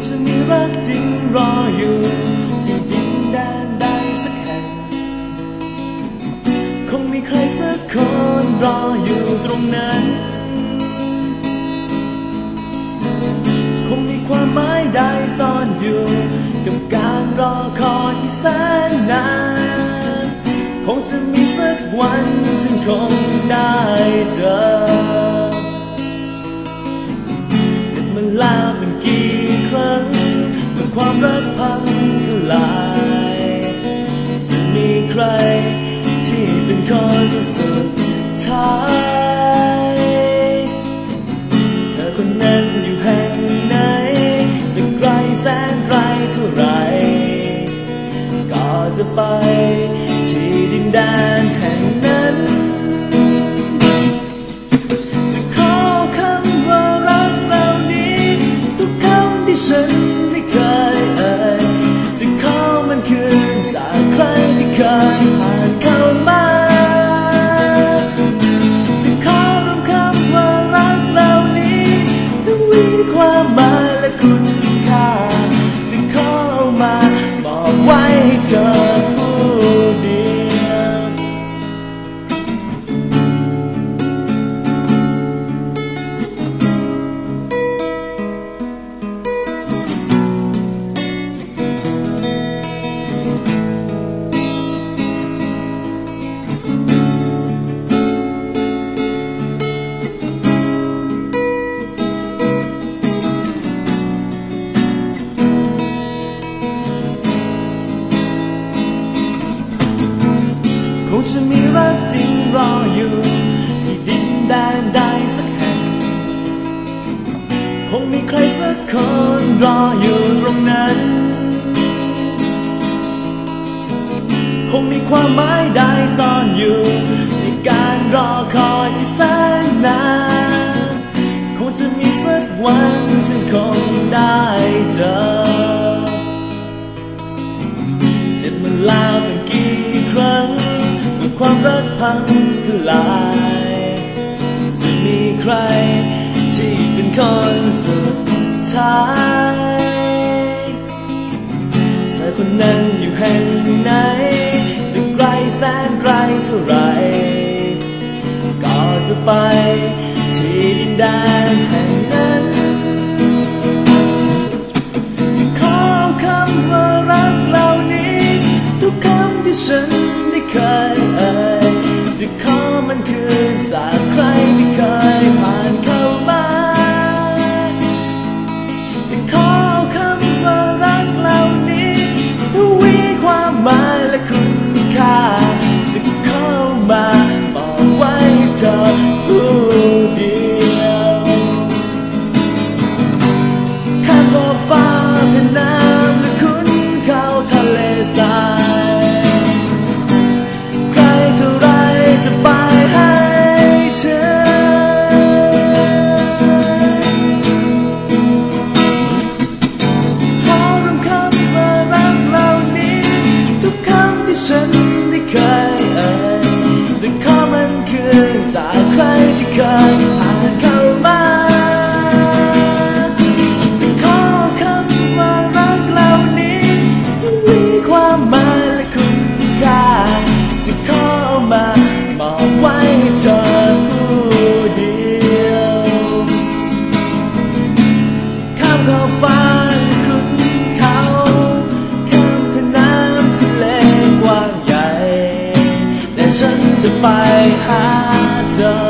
งจะมีรักจริงรออยู่ ที่ดินแดนใดสักแห่ง คงมีใครสักคนรออยู่ตรงนั้น คงมีความหมายใดซ่อนอยู่กับการรอคอยที่แสนนาน คงจะมีสักวันฉันคง คนนั้นอยู่แห่งไหนจะไกลแสนไกลเท่าไร ก็จะไปที่ดินแดน มีใครสักคนรออยู่ตรงนั้น คงมีความหมายใดซ่อนอยู่ในการรอคอยที่แสนนานคงจะมีสักวันฉันคงได้เจอ เจ็บมาแล้วตั้งกี่ครั้งเมื่อความรักพังทลาย ท้ายเธอคนนั้นอยู่แห่งไหนจะไกลแสนไกลเท่าไร ก็จะไปที่ดินแดนแห่ง จากใครที่เคยผ่านเข้ามาจะขอคำว่ารักเหล่านี้มีความหมายและคุณค่าจะขอมามอบไว้เธอผู้เดียวข้ามขอฟ้าฉัน to fight harder.